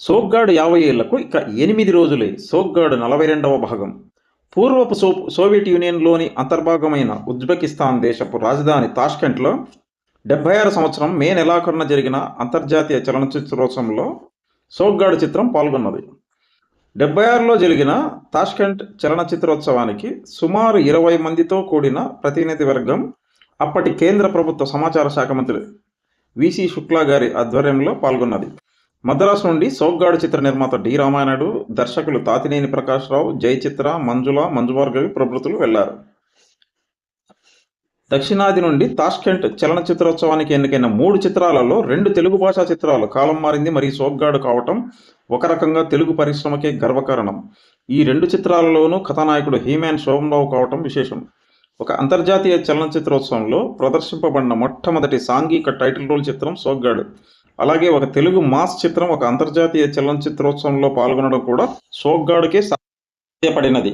సోగ్గాడు యాభై ఏళ్ళకు ఇక ఎనిమిది రోజులే. సోగ్గాడు నలభై రెండవ భాగం. పూర్వపు సో సోవియట్ యూనియన్లోని అంతర్భాగమైన ఉజ్బెకిస్తాన్ దేశపు రాజధాని తాష్కెంట్లో డెబ్బై ఆరు సంవత్సరం మే నెలాఖరున జరిగిన అంతర్జాతీయ చలనచిత్రోత్సవంలో సోగ్గాడు చిత్రం పాల్గొన్నది. డెబ్బై ఆరులో జరిగిన తాష్కెంట్ చలనచిత్రోత్సవానికి సుమారు ఇరవై మందితో కూడిన ప్రతినిధి వర్గం అప్పటి కేంద్ర ప్రభుత్వ సమాచార శాఖ మంత్రి విసి శుక్లా గారి ఆధ్వర్యంలో పాల్గొన్నది. మద్రాసు నుండి సోగ్గాడు చిత్ర నిర్మాత డి రామానాయుడు దర్శకులు తాతినేని ప్రకాశ్రావు జై చిత్ర మంజుల మంజువార్గవి ప్రభృతులు వెళ్ళారు. దక్షిణాది నుండి తాష్కెంట్ చలనచిత్రోత్సవానికి ఎన్నికైన మూడు చిత్రాలలో రెండు తెలుగు భాషా చిత్రాలు కాలం మారింది. మరియు సోగ్గాడు కావటం ఒక రకంగా తెలుగు పరిశ్రమకే గర్వకారణం. ఈ రెండు చిత్రాలలోనూ కథానాయకుడు హీమాన్ శోభంరావు కావటం విశేషం. ఒక అంతర్జాతీయ చలనచిత్రోత్సవంలో ప్రదర్శింపబడిన మొట్టమొదటి సాంఘిక టైటిల్ రోల్ చిత్రం సోగ్గాడు. అలాగే ఒక తెలుగు మాస్ చిత్రం ఒక అంతర్జాతీయ చలనచిత్రోత్సవంలో పాల్గొనడం కూడా సోగ్గాడుకే సాధ్యపడినది.